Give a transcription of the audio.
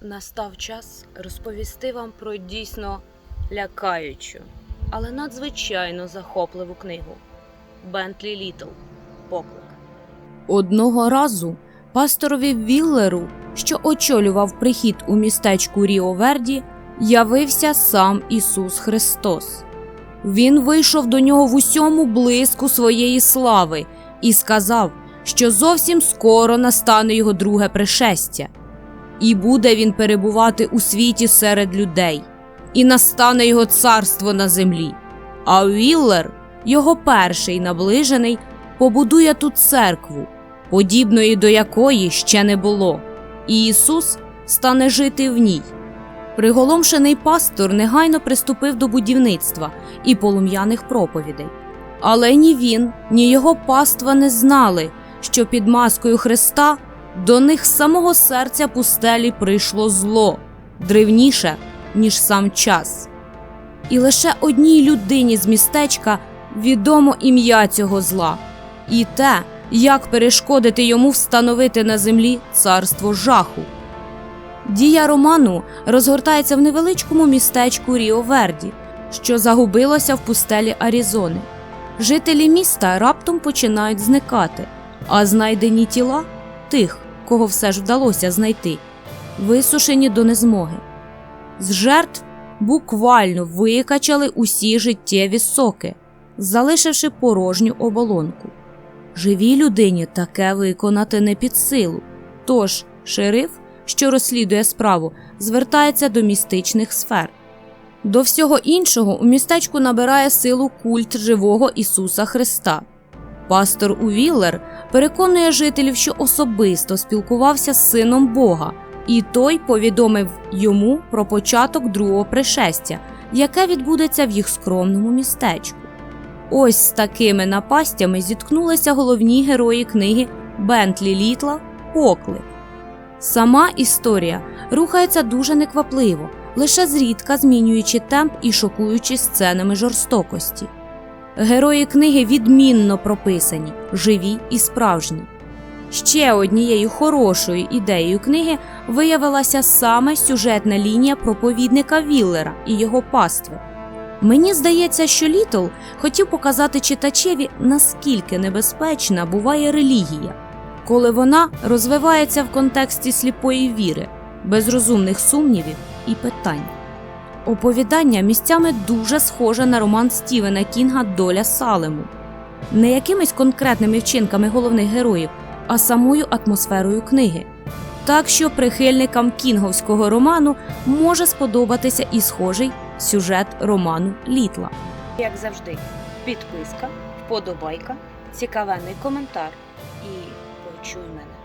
Настав час розповісти вам про дійсно лякаючу, але надзвичайно захопливу книгу Бентлі Літл Поклик. Одного разу пасторові Віллеру, що очолював прихід у містечку Ріо Верді, явився сам Ісус Христос. Він вийшов до нього в усьому блиску своєї слави і сказав, що зовсім скоро настане його друге пришестя, і буде він перебувати у світі серед людей, і настане його царство на землі. А Віллер, його перший наближений, побудує тут церкву, подібної до якої ще не було, і Ісус стане жити в ній. Приголомшений пастор негайно приступив до будівництва і полум'яних проповідей. Але ні він, ні його паства не знали, що під маскою Христа до них з самого серця пустелі прийшло зло, древніше, ніж сам час. І лише одній людині з містечка відомо ім'я цього зла, і те, як перешкодити йому встановити на землі царство жаху. Дія роману розгортається в невеличкому містечку Ріо Верді, що загубилося в пустелі Арізони. Жителі міста раптом починають зникати, а знайдені тіла тих, кого все ж вдалося знайти, висушені до незмоги. З жертв буквально викачали усі життєві соки, залишивши порожню оболонку. Живій людині таке виконати не під силу. Тож шериф, що розслідує справу, звертається до містичних сфер. До всього іншого у містечку набирає силу культ живого Ісуса Христа. Пастор Увіллер переконує жителів, що особисто спілкувався з сином Бога, і той повідомив йому про початок другого пришестя, яке відбудеться в їх скромному містечку. Ось з такими напастями зіткнулися головні герої книги Бентлі Літла Поклик. Сама історія рухається дуже неквапливо, лише зрідка змінюючи темп і шокуючи сценами жорстокості. Герої книги відмінно прописані, живі і справжні. Ще однією хорошою ідеєю книги виявилася саме сюжетна лінія проповідника Віллера і його пастви. Мені здається, що Літл хотів показати читачеві, наскільки небезпечна буває релігія, коли вона розвивається в контексті сліпої віри, без розумних сумнівів і питань. Оповідання місцями дуже схоже на роман Стівена Кінга Доля Салему, не якимись конкретними вчинками головних героїв, а самою атмосферою книги. Так що прихильникам кінговського роману може сподобатися і схожий сюжет роману Літла. Як завжди, підписка, вподобайка, цікавенний коментар і почуй мене.